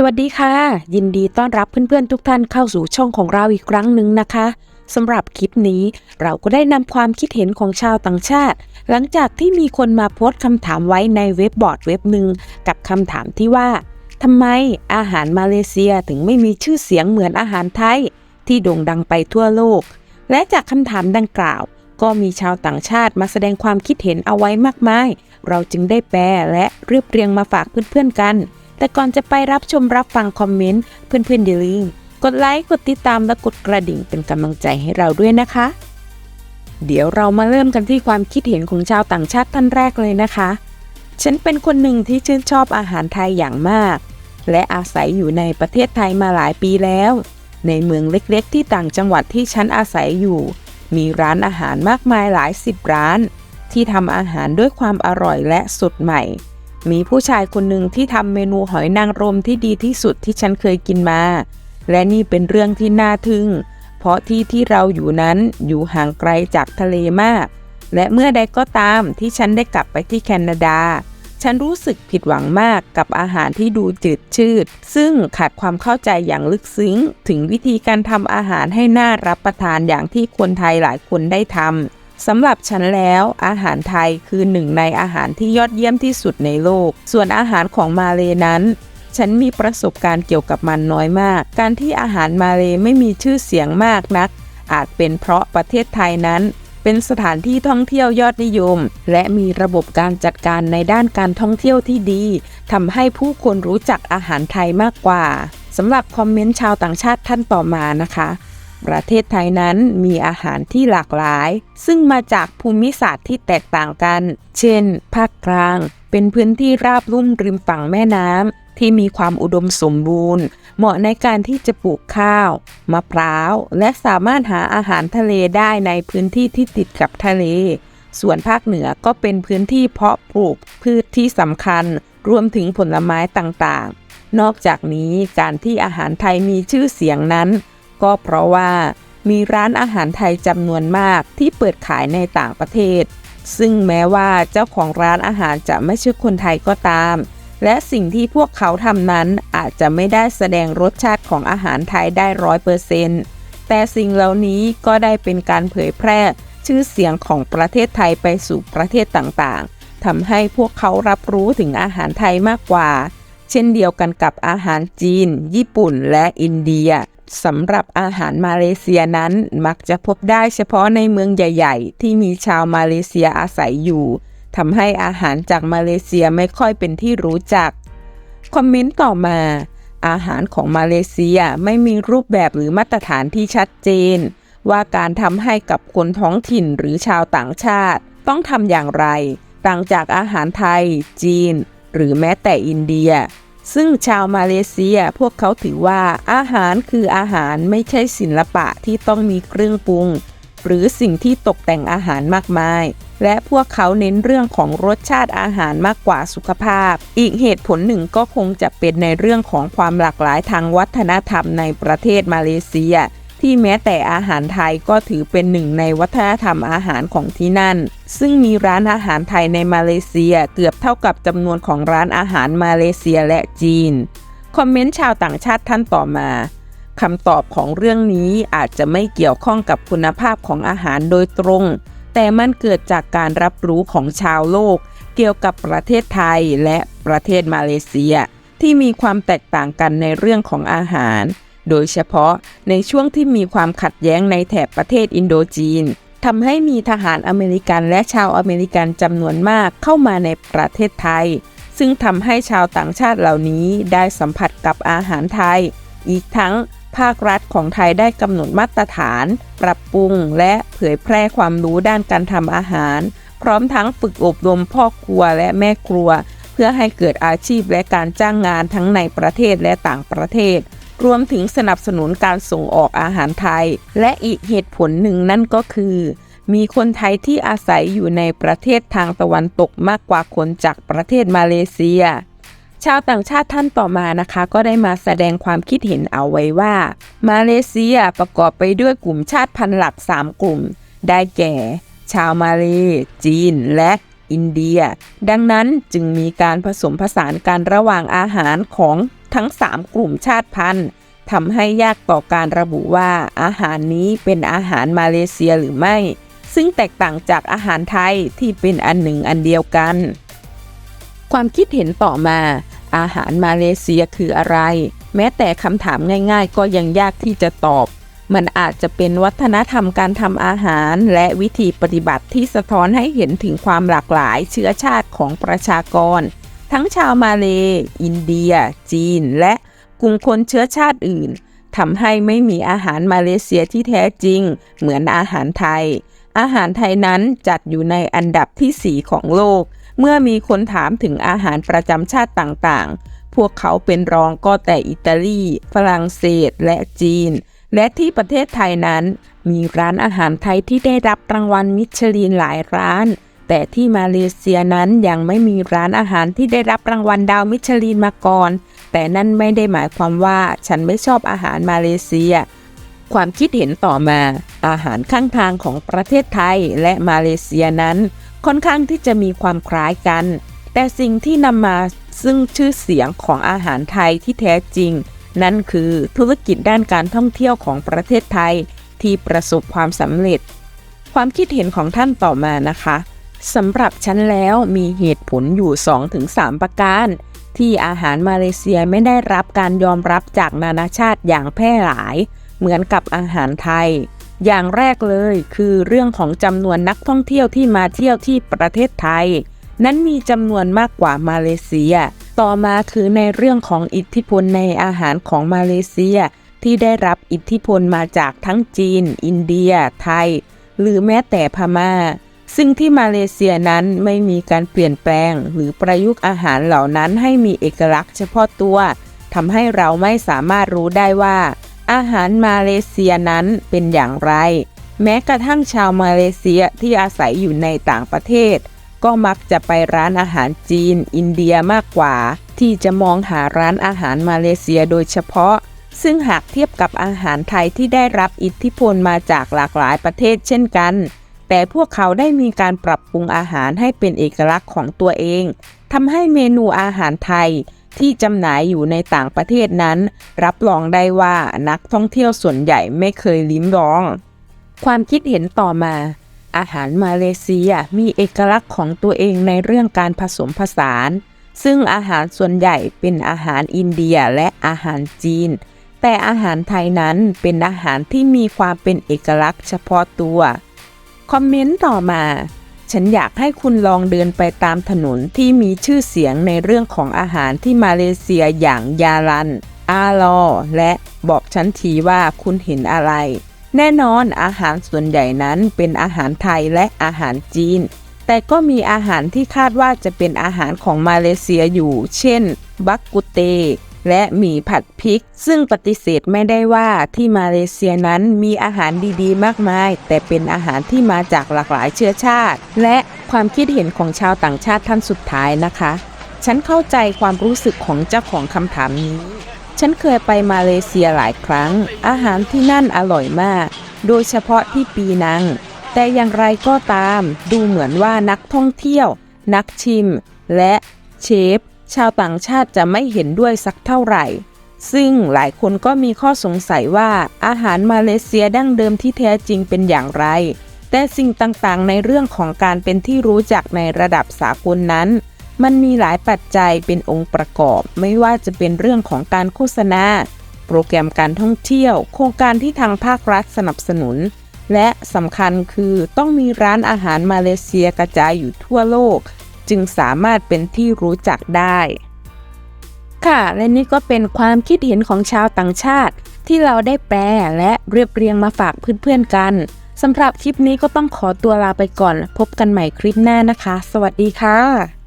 สวัสดีค่ะ ยินดีต้อนรับเพื่อนๆทุกท่านเข้าสู่ช่องของเราอีกครั้งหนึ่งนะคะสำหรับคลิปนี้เราก็ได้นำความคิดเห็นของชาวต่างชาติ หลังจากที่มีคนมาโพสต์คำถามไว้ในเว็บบอร์ดเว็บหนึ่งกับคำถามที่ว่าทำไมอาหารมาเลเซียถึงไม่มีชื่อเสียงเหมือนอาหารไทย ที่โด่งดังไปทั่วโลก และจากคำถามดังกล่าว ก็มีชาวต่างชาติมาแสดงความคิดเห็นเอาไว้มากมาย เราจึงได้แปลและเรียบเรียงมาฝากเพื่อนๆกัน แต่ก่อนจะไปรับชมรับฟังคอมเมนต์เพื่อนๆอย่าลืมกดไลค์กดติดตามและกดกระดิ่งเป็นกำลังใจให้เราด้วยนะคะ เดี๋ยวเรามาเริ่มกันที่ความคิดเห็นของชาวต่างชาติท่านแรกเลยนะคะ ฉันเป็นคนหนึ่งที่ชื่นชอบอาหารไทยอย่างมาก และอาศัยอยู่ในประเทศไทยมาหลายปีแล้ว ในเมืองเล็กๆ ที่ต่างจังหวัดที่ฉันอาศัยอยู่ มีร้านอาหารมากมายหลายสิบร้าน ที่ทำอาหารด้วยความอร่อยและสดใหม่ มีผู้ชายคนหนึ่งที่ทำเมนูหอยนางรมที่ดีที่สุดที่ฉันเคยกินมา และนี่เป็นเรื่องที่น่าทึ่ง เพราะที่ที่เราอยู่นั้นอยู่ห่างไกลจากทะเลมาก และเมื่อใดก็ตามที่ฉันได้กลับไปที่แคนาดา ฉันรู้สึกผิดหวังมากกับอาหารที่ดูจืดชืด ซึ่งขาดความเข้าใจอย่างลึกซึ้ง ถึงวิธีการทำอาหารให้น่ารับประทานอย่างที่คนไทยหลายคนได้ทำ สำหรับฉันแล้วอาหารไทยคือหนึ่งในอาหารที่ยอดเยี่ยมที่สุดในโลก ส่วนอาหารของมาเลนั้น ฉันมีประสบการณ์เกี่ยวกับมันน้อยมาก การที่อาหารมาเลไม่มีชื่อเสียงมากนัก อาจเป็นเพราะประเทศไทยนั้น เป็นสถานที่ท่องเที่ยวยอดนิยม และมีระบบการจัดการในด้านการท่องเที่ยวที่ดีทำให้ผู้คนรู้จักอาหารไทยมากกว่าสำหรับคอมเมนต์ชาวต่างชาติท่านต่อมานะคะ ประเทศไทยนั้นมีอาหารที่หลากหลาย ซึ่งมาจากภูมิศาสตร์ที่แตกต่างกัน เช่น ภาคกลาง เป็นพื้นที่ราบลุ่มริมฝั่งแม่น้ำที่มีความอุดมสมบูรณ์ เหมาะในการที่จะปลูกข้าว มะพร้าว และสามารถหาอาหารทะเลได้ในพื้นที่ที่ติดกับทะเล ส่วนภาคเหนือก็เป็นพื้นที่เพาะปลูกพืชที่สำคัญ รวมถึงผลไม้ต่างๆ นอกจากนี้การที่อาหารไทยมีชื่อเสียงนั้น ก็เพราะว่ามีร้านอาหารไทยจำนวนมากที่เปิดขายในต่างประเทศ ซึ่งแม้ว่าเจ้าของร้านอาหารจะไม่ใช่คนไทยก็ตาม และสิ่งที่พวกเขาทำนั้นอาจจะไม่ได้แสดงรสชาติของอาหารไทยได้ร้อยเปอร์เซนต์แต่สิ่งเหล่านี้ก็ได้เป็นการเผยแพร่ชื่อเสียงของประเทศไทยไปสู่ประเทศต่างๆทำให้พวกเขารับรู้ถึงอาหารไทยมากกว่า เช่นเดียวกันกับอาหารจีน ญี่ปุ่นและอินเดีย สำหรับอาหารมาเลเซียนั้นมักจะพบได้เฉพาะในเมืองใหญ่ ๆ ที่มีชาวมาเลเซียอาศัยอยู่ทำให้อาหารจากมาเลเซียไม่ค่อยเป็นที่รู้จัก คอมเมนต์ต่อมา อาหารของมาเลเซียไม่มีรูปแบบหรือมาตรฐานที่ชัดเจน ว่าการทำให้กับคนท้องถิ่นหรือชาวต่างชาติ ต้องทำอย่างไร ต่างจากอาหารไทย จีน หรือแม้แต่อินเดีย ซึ่งชาวมาเลเซียพวกเขาถือว่าอาหารคืออาหารไม่ใช่ศิลปะที่ต้องมีเครื่องปรุง หรือสิ่งที่ตกแต่งอาหารมากมาย และพวกเขาเน้นเรื่องของรสชาติอาหารมากกว่าสุขภาพ อีกเหตุผลหนึ่งก็คงจะเป็นในเรื่องของความหลากหลายทางวัฒนธรรมในประเทศมาเลเซีย ที่แม้แต่อาหารไทยก็ถือเป็นหนึ่งในวัฒนธรรมอาหารของที่นั่น ซึ่งมีร้านอาหารไทยในมาเลเซียเกือบเท่ากับจำนวนของร้านอาหารมาเลเซียและจีน คอมเมนต์ชาวต่างชาติท่านต่อมาคำตอบของเรื่องนี้อาจจะไม่เกี่ยวข้องกับคุณภาพของอาหารโดยตรง แต่มันเกิดจากการรับรู้ของชาวโลก เกี่ยวกับประเทศไทยและประเทศมาเลเซีย ที่มีความแตกต่างกันในเรื่องของอาหาร โดยเฉพาะในช่วงที่มีความขัดแย้งในแถบประเทศอินโดจีนทำให้มีทหารอเมริกันและชาวอเมริกันจำนวนมากเข้ามาในประเทศไทย ซึ่งทำให้ชาวต่างชาติเหล่านี้ได้สัมผัสกับอาหารไทย อีกทั้งภาครัฐของไทยได้กำหนดมาตรฐาน ปรับปรุงและเผยแพร่ความรู้ด้านการทำอาหาร พร้อมทั้งฝึกอบรมพ่อครัวและแม่ครัว เพื่อให้เกิดอาชีพและการจ้างงานทั้งในประเทศและต่างประเทศ รวมถึงสนับสนุนการส่งออกอาหารไทย และอีกเหตุผลหนึ่งนั่นก็คือ มีคนไทยที่อาศัยอยู่ในประเทศทางตะวันตกมากกว่าคนจากประเทศมาเลเซีย ชาวต่างชาติท่านต่อมานะคะ ก็ได้มาแสดงความคิดเห็นเอาไว้ว่า มาเลเซียประกอบไปด้วยกลุ่มชาติพันธุ์หลัก 3 กลุ่ม ได้แก่ ชาวมาเล จีน และอินเดีย ดังนั้นจึงมีการผสมผสานกันระหว่างอาหารของ ทั้ง 3 กลุ่มชาติพันธุ์ทำให้ยากต่อการระบุว่าอาหารนี้เป็นอาหารมาเลเซียหรือไม่ ซึ่งแตกต่างจากอาหารไทยที่เป็นอันหนึ่งอันเดียวกัน ความคิดเห็นต่อมา อาหารมาเลเซียคืออะไร แม้แต่คำถามง่าย ๆ ก็ยังยากที่จะตอบ มันอาจจะเป็นวัฒนธรรมการทำอาหาร และวิธีปฏิบัติที่สะท้อนให้เห็นถึงความหลากหลายเชื้อชาติของประชากร ทั้งชาวมาเลอินเดีย จีน และกลุ่มคนเชื้อชาติอื่นทำให้ไม่มีอาหารมาเลเซียที่แท้จริง เหมือนอาหารไทย อาหารไทยนั้นจัดอยู่ในอันดับที่ 4 ของโลก เมื่อมีคนถามถึงอาหารประจำชาติต่างๆ พวกเขาเป็นรองก็แต่อิตาลี ฝรั่งเศส และจีน และที่ประเทศไทยนั้น มีร้านอาหารไทยที่ได้รับรางวัลมิชลินหลายร้าน แต่ที่มาเลเซียนั้นยังไม่มีร้านอาหารที่ได้รับรางวัลดาวมิชลินมาก่อน แต่นั่นไม่ได้หมายความว่าฉันไม่ชอบอาหารมาเลเซีย ความคิดเห็นต่อมา อาหารข้างทางของประเทศไทยและมาเลเซียนั้น ค่อนข้างที่จะมีความคล้ายกัน แต่สิ่งที่นำมาซึ่งชื่อเสียงของอาหารไทยที่แท้จริง นั่นคือธุรกิจด้านการท่องเที่ยวของประเทศไทยที่ประสบความสำเร็จ ความคิดเห็นของท่านต่อมานะคะ สำหรับฉันแล้วมีเหตุผลอยู่ 2-3 ประการ ที่อาหารมาเลเซียไม่ได้รับการยอมรับจากนานาชาติอย่างแพร่หลาย เหมือนกับอาหารไทย อย่างแรกเลยคือเรื่องของจำนวนนักท่องเที่ยวที่มาเที่ยวที่ประเทศไทย นั้นมีจำนวนมากกว่ามาเลเซีย ต่อมาคือในเรื่องของอิทธิพลในอาหารของมาเลเซีย ที่ได้รับอิทธิพลมาจากทั้งจีน อินเดีย ไทย หรือแม้แต่พม่า ซึ่งที่มาเลเซียนั้นไม่มีการเปลี่ยนแปลง หรือประยุกต์อาหารเหล่านั้นให้มีเอกลักษณ์เฉพาะตัวทำให้เราไม่สามารถรู้ได้ว่า อาหารมาเลเซียนั้นเป็นอย่างไร แม้กระทั่งชาวมาเลเซียที่อาศัยอยู่ในต่างประเทศ ก็มักจะไปร้านอาหารจีน อินเดียมากกว่า ที่จะมองหาร้านอาหารมาเลเซียโดยเฉพาะ ซึ่งหากเทียบกับอาหารไทยที่ได้รับอิทธิพลมาจากหลากหลายประเทศเช่นกัน แต่พวกเขาได้มีการปรับปรุงอาหารให้เป็นเอกลักษณ์ของตัวเองทำให้เมนูอาหารไทยที่จำหน่ายอยู่ในต่างประเทศนั้น รับรองได้ว่านักท่องเที่ยวส่วนใหญ่ไม่เคยลิ้มลอง ความคิดเห็นต่อมา อาหารมาเลเซียมีเอกลักษณ์ของตัวเองในเรื่องการผสมผสาน ซึ่งอาหารส่วนใหญ่เป็นอาหารอินเดียและอาหารจีน แต่อาหารไทยนั้นเป็นอาหารที่มีความเป็นเอกลักษณ์เฉพาะตัว คอมเมนต์ต่อมา ฉันอยากให้คุณลองเดินไปตามถนนที่มีชื่อเสียงในเรื่องของอาหารที่มาเลเซียอย่างยาลัน อาลอ และบอกฉันทีว่าคุณเห็นอะไร แน่นอนอาหารส่วนใหญ่นั้นเป็นอาหารไทยและอาหารจีน แต่ก็มีอาหารที่คาดว่าจะเป็นอาหารของมาเลเซียอยู่ เช่น บักกุเต และหมี่ผัดพริก ซึ่งปฏิเสธไม่ได้ว่าที่มาเลเซียนั้นมีอาหารดีๆ มากมาย แต่เป็นอาหารที่มาจากหลากหลายเชื้อชาติ และความคิดเห็นของชาวต่างชาติท่านสุดท้ายนะคะ ฉันเข้าใจความรู้สึกของเจ้าของคำถามนี้ ฉันเคยไปมาเลเซียหลายครั้ง อาหารที่นั่นอร่อยมาก โดยเฉพาะที่ปีนัง แต่อย่างไรก็ตาม ดูเหมือนว่านักท่องเที่ยว นักชิม และเชฟ ชาวต่างชาติจะไม่เห็นด้วยสักเท่าไหร่ ซึ่งหลายคนก็มีข้อสงสัยว่าอาหารมาเลเซียดั้งเดิมที่แท้จริงเป็นอย่างไร แต่สิ่งต่างๆ ในเรื่องของการเป็นที่รู้จักในระดับสากลนั้น มันมีหลายปัจจัยเป็นองค์ประกอบ ไม่ว่าจะเป็นเรื่องของการโฆษณา โปรแกรมการท่องเที่ยว โครงการที่ทางภาครัฐสนับสนุน และสำคัญคือต้องมีร้านอาหารมาเลเซียกระจายอยู่ทั่วโลก จึงสามารถเป็นที่รู้จักได้ ค่ะและนี่ก็เป็นความคิดเห็นของชาวต่างชาติ ที่เราได้แปลและเรียบเรียงมาฝากเพื่อนๆกันสำหรับคลิปนี้ก็ต้องขอตัวลาไปก่อน พบกันใหม่คลิปหน้านะคะ สวัสดีค่ะ